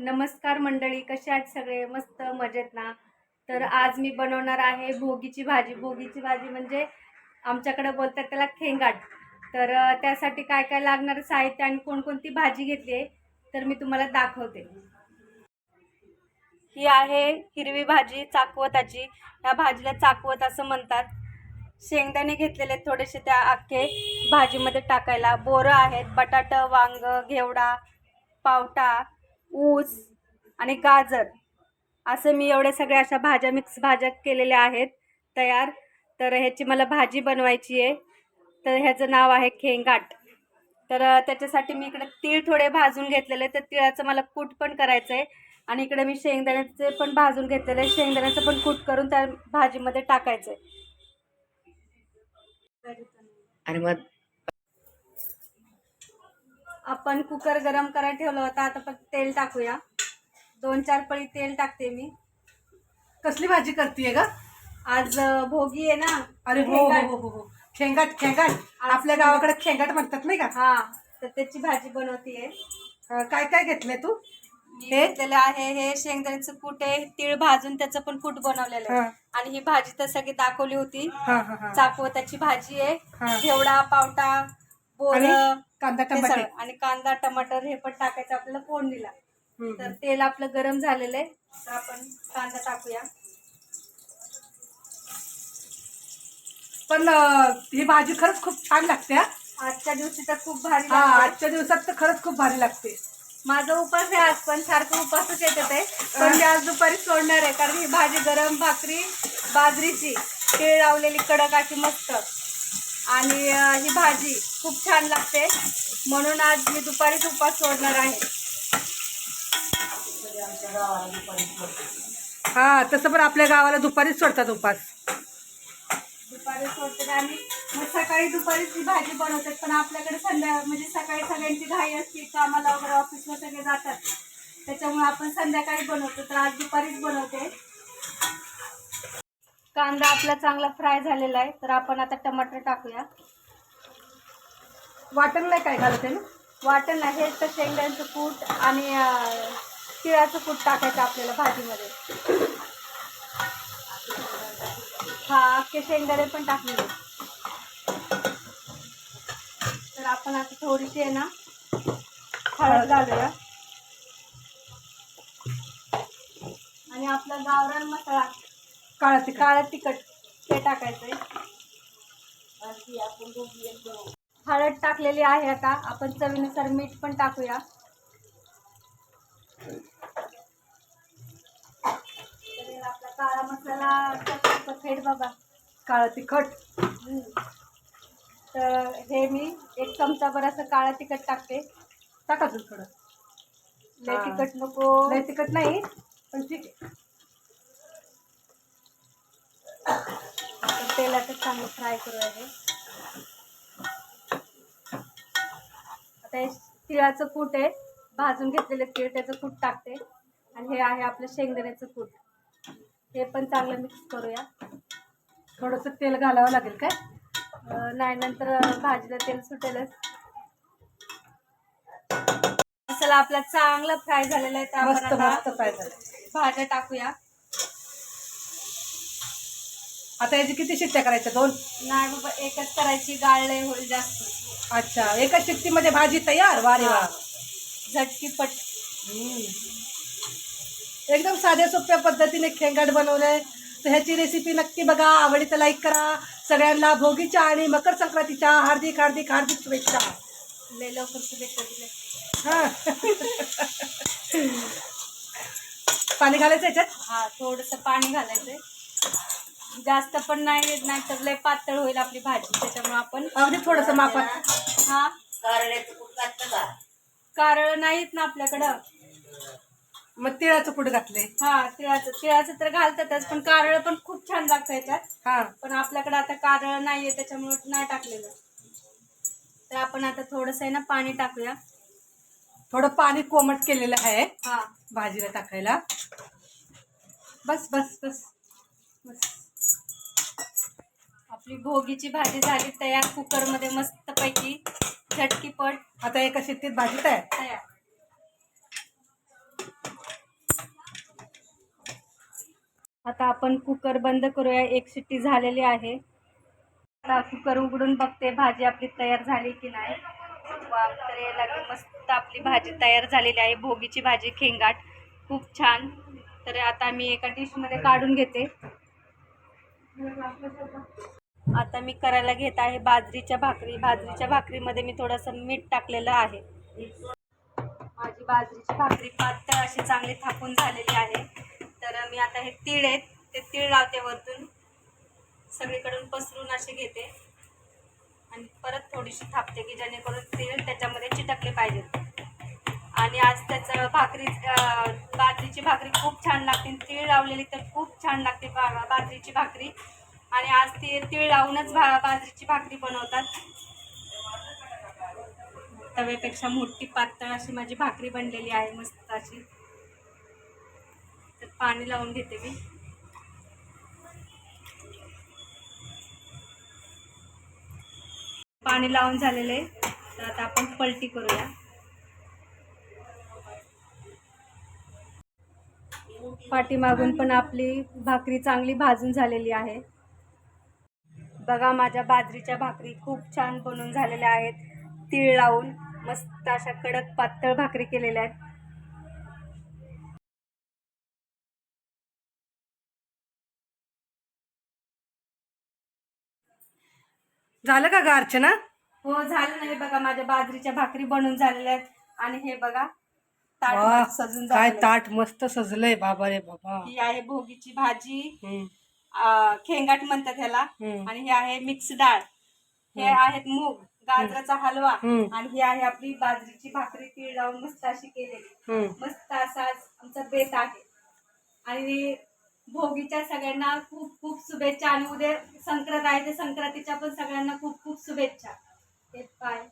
नमस्कार मंडळी कसे आहेत सगळे? मस्त मजेत ना? तर आज मी बनवणार आहे भोगीची भाजी. भोगीची भाजी म्हणजे आमच्याकडे बोलतात त्याला खेंगाट. तर त्यासाठी काय काय लागणारं साहित्य आणि कोणकोणती भाजी घेतली आहे तर मी तुम्हाला दाखवते. ही आहे हिरवी भाजी चाकवताची. या भाजीला चाकवत असं म्हणतात. शेंगदाणे घेतलेले थोडेसे त्या अख्खे भाजीमध्ये टाकायला. बोरं आहेत बटाटं वांग घेवडा पावटा ऊस आणि गाजर असं मी एवढ्या सगळ्या अशा भाज्या मिक्स भाज्या केलेल्या आहेत तयार. तर ह्याची मला भाजी बनवायची आहे. तर ह्याचं नाव आहे खेंगाट. तर त्याच्यासाठी मी इकडे तीळ थोडे भाजून घेतलेले तर तिळाचं मला कूट पण करायचं आहे. आणि इकडे मी शेंगदाण्याचे पण भाजून घेतलेले आहे शेंगदाण्याचं पण कूट करून त्या भाजीमध्ये टाकायचं आहे. आणि मग आपण कुकर गरम करायला ठेवलं होतं. आता फक्त तेल टाकूया. दोन चार पळी तेल टाकते मी. कसली भाजी करतीये ग? आज भोगी आहे ना. अरे हो हो हो हो हो. खेंगाट खेंगाट. आपल्या गावाकडे खेंगाट म्हणतात नाही का? हा तर त्याची भाजी बनवतीये. अं, काय काय घेतलंय तू? मी हे? घेतलेलं आहे हे शेंगदाण्याचं कूट आहे तीळ भाजून त्याचं पण कूट बनवलेलं आहे. आणि ही भाजी तर सगळी दाखवली होती. हा हा हा. चाकवताची भाजी आहे. घेवडा पावटा बोर कांदा टमाटे आणि कांदा टमाटर हे पण टाकायचं आपल्याला फोडणीला. तर तेल आपलं गरम झालेलं आहे. तर आपण कांदा टाकूया. पण अं, ही भाजी खरंच खूप छान लागते हा. आजच्या दिवशी तर खूप भारी हा लागते. आजच्या दिवसात तर खरंच खूप भारी लागते. माझा उपास आहे आज पण सारखं उपासच येतात आहे पण मी आज दुपारी सोडणार आहे कारण ही भाजी गरम भाकरी बाजरीची तीळ लावलेली कडक अशी मस्त. आणि अं, ही भाजी खूप छान लागते. म्हणून आज मी दुपारीच उपास सोडणार आहे. हा तसं पण आपल्या गावाला दुपारीच सोडतात उपास. दुपारी सोडते आणि मग सकाळी दुपारीच ही भाजी बनवतात. पण आपल्याकडे संध्या म्हणजे सकाळी सगळ्यांची घाई असते कामाला वगैरे ऑफिसला सगळे जातात. त्याच्यामुळे आपण संध्याकाळी बनवतो तर आज दुपारीच बनवते. कांदा आपला चांगला फ्राय झालेला आहे. तर आपण आता टमाटर टाकूया. वाटण नाही काय घालते ना? वाटण आहे तर शेंगदाण्याचं कूट आणि तिळाचं कूट टाकायचं आपल्याला भाजीमध्ये. हा अख्खे शेंगदाणे पण टाकलेले. तर आपण आता थोडीशी आहे ना हळद घालूया. आणि आपला गावरान मसाला काळा काळं तिखट ते टाकायचंय. हळद टाकलेली आहे आता. आपण चवीनुसार मीठ पण टाकूया. आपला काळा मसाला फेड बाबा काळा तिखट. तर हे मी एक चमचाभर असं काळं तिखट टाकते. टाका अजून थोडं. लय. तिखट नको. लय तिखट नाही पण ठीक आहे. तेलातच चांगलं फ्राय करूया हे. आता हे तिळाचं कूट आहे. भाजून घेतलेलं तीळ त्याचं कूट टाकते. आणि हे आहे आपलं शेंगदाण्याचं कूट. हे पण चांगलं मिक्स करूया. थोडंसं तेल घालावं लागेल काय? नाही नंतर भाजीला तेल सुटेलच. मसाला आपला चांगला फ्राय झालेला आहे. झालं. भाज्या टाकूया. आता याची किती शिट्ट्या करायच्या? दोन? नाही बाबा एकच करायची गाळले होईल जास्त. अच्छा एका शिट्टीमध्ये भाजी तयार? वारे वा झटकीपट. एकदम साध्या सोप्या पद्धतीने खेंगाट बनवलंय. तर ह्याची रेसिपी नक्की बघा. आवडीचं लाईक करा. सगळ्यांना भोगीच्या आणि मकर संक्रांतीच्या हार्दिक हार्दिक हार्दिक शुभेच्छा. लय लवकर शुभेच्छा दिल्या. हा. पाणी घालायचं याच्यात? हा थोडस पाणी घालायचंय. जास्त पण नाही नाही तर लय पातळ होईल आपली भाजी त्याच्यामुळे आपण अगदी थोडंसं मापात हा? कारळ नाहीत ना आपल्याकडं. मग तिळाचं पुढे घातले हा तिळाचं. तिळाचं तर घालतातच पण कारळ पण खूप छान लागतं याच्यात. हा. पण आपल्याकडे आता कारळ नाहीये त्याच्यामुळे नाही टाकलेलं. तर आपण आता थोडस आहे ना पाणी टाकूया. थोडं पाणी कोमट केलेलं आहे हा. भाजीला टाकायला. बस बस बस. बस. आपली भोगीची भाजी झाली तयार कुकरमध्ये मस्तपैकी झटकीपट आता एका शिट्टीत भाजी तयार. तयार. आता आपण कुकर बंद करूया. एक शिट्टी झालेली आहे. आता कुकर उघडून बघते भाजी आपली तयार झाली की नाही. तर मस्त आपली भाजी तयार झालेली आहे. भोगीची भाजी खेंगाट. खूप छान. तर आता मी एका डिशमध्ये काढून घेते. आता मी करायला घेत आहे बाजरीच्या भाकरी. बाजरीच्या भाकरीमध्ये मी थोडंसं मीठ टाकलेलं आहे. माझी बाजरीची भाकरी पातळ अशी चांगली थापून झालेली आहे. तर मी आता हे तीळ आहेत ते तीळ लावते वरतून. सगळीकडून पसरून असे घेते. आणि परत थोडीशी थापते की जेणेकरून तीळ त्याच्यामध्ये चिटकले पाहिजेत. आणि आज त्याचं भाकरी बाजरीची भाकरी खूप छान लागते. तीळ लावलेली तर खूप छान लागते बा बाजरीची भाकरी. आणि आज ते तीळ लावूनच भा बाजरीची भाकरी बनवतात. तव्यापेक्षा मोठी पातळ अशी माझी भाकरी बनलेली आहे मस्त अशी. तर पाणी लावून घेते मी. पाणी लावून झालेले तर आता आपण पलटी करूया. पाठीमागून पण आपली भाकरी चांगली भाजून झालेली आहे. बघा माझ्या बाजरीच्या भाकरी खूप छान बनून झालेल्या आहेत. तीळ लावून मस्त अशा कडक पातळ भाकरी केलेल्या आहेत. झालं का ग अर्चना? हो झालं नाही बघा माझ्या बाजरीच्या भाकरी बनून झालेल्या आहेत. आणि हे बघा ताट वा, सजून काय झालेलं आहे. ताट मस्त सजलंय बाबा रे बाबा. ही आहे भोगीची भाजी. हम्म, खेंगाट म्हणतात ह्याला. आणि हे आहे मिक्स डाळ. हे आहेत मूग गाजराचा हलवा. आणि ही आहे आपली बाजरीची भाकरी तीळ लावून मस्त अशी केलेली. मस्त असा आमचा बेत आहे. आणि भोगीच्या सगळ्यांना खूप खूप शुभेच्छा आणि उद्या संक्रांत आहे ते संक्रांतीच्या पण सगळ्यांना खूप खूप शुभेच्छा. हे पाय.